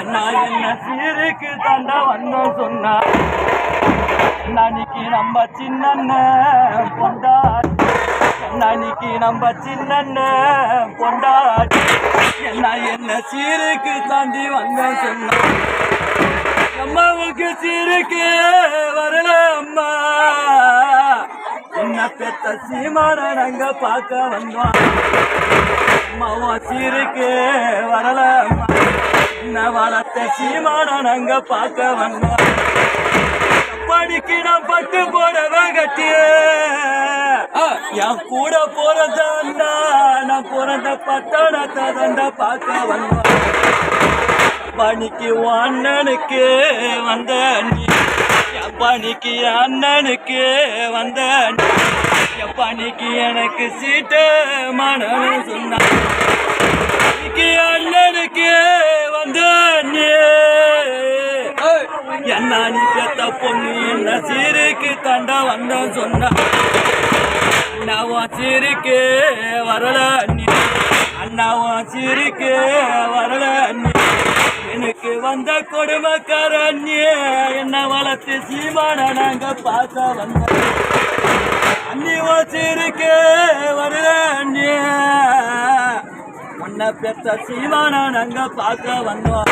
என்ன என்ன சீருக்கு தாண்டா வந்தோம் சொன்னா நனிக்கு நம்ம சின்ன பொண்டா நனிக்கு நம்ம சின்ன பொண்டா என்ன என்ன சீருக்கு தாண்டி வந்தோம் சொன்னா அம்மாவுக்கு சீருக்கு வரல அம்மா என்ன பெத்த சீமான நாங்க பார்க்க வந்தோம் அம்மாவும் சீருக்கு வரல அம்மா என்ன வளர்த்த சீமான நாங்க பார்க்க வந்தோம் படிக்கு நான் பட்டு போடவ கட்டிய. என் கூட போறதாண்டா நான் பிறந்த பட்டணத்தை தாண்டா பார்க்க வந்தோம் பணிக்கு அண்ணனுக்கு வந்த நீ பணிக்கு அண்ணனுக்கு வந்த நீ என் பணிக்கு எனக்கு சீட்டு மனு சொன்ன என்ன நீ பெத்த பொண்ணு என்ன சீருக்கு தண்டா வந்தோம் சொன்னா. அண்ணாவா சீருக்கு வரல நீ அண்ணாவா சீருக்கு வரல நீ எனக்கு வந்த கொடுமைக்கார நீ என்ன வளர்த்து சீமான நாங்க பார்க்க வந்த அண்ணி வச்சிருக்கு வரல நீ உன்னை பெத்த சீமான நாங்க பார்க்க வந்தோம்.